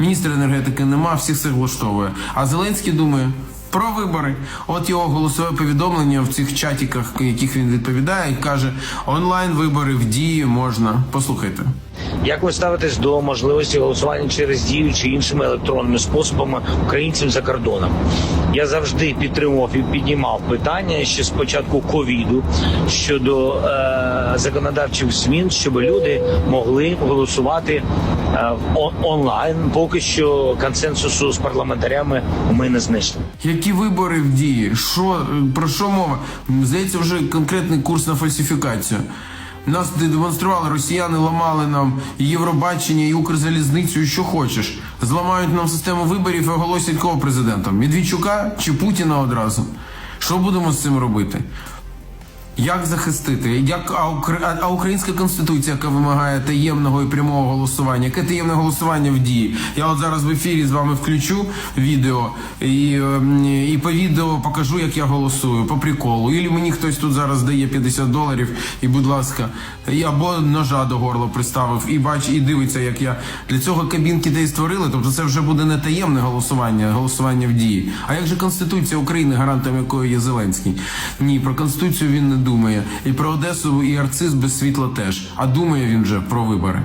міністра енергетики нема, всіх все влаштовує. А Зеленський думає. Про вибори, от його голосове повідомлення в цих чатіках, яких він відповідає, каже: онлайн вибори в дії можна. Послухайте. Як ви ставитесь до можливості голосування через дію чи іншими електронними способами українців за кордоном? Я завжди підтримував і піднімав питання ще з початку ковіду щодо е, законодавчих змін, щоб люди могли голосувати онлайн. Поки що консенсусу з парламентарями ми не знайшли. Які вибори в дії? Що е, про що мова? Здається, вже конкретний курс на фальсифікацію. Нас демонстрували, росіяни ламали нам і Євробачення, і Укрзалізницю, і що хочеш. Зламають нам систему виборів і оголосять кого президентом? Медведчука чи Путіна одразу? Що будемо з цим робити? Як захистити? Як а, Укра- а- а українська конституція, яка вимагає таємного і прямого голосування? Яке таємне голосування в дії? Я от зараз в ефірі з вами включу відео і, ем, і по відео покажу, як я голосую по приколу. Ілі мені хтось тут зараз дає 50 доларів, і будь ласка, і або ножа до горла приставив, і бач, і дивиться, як я для цього кабінки де створили. Тобто це вже буде не таємне голосування, голосування в дії. А як же Конституція України, гарантом якої є Зеленський? Ні, про конституцію він не думає. І про Одесу і Арциз без світла теж. А думає він вже про вибори.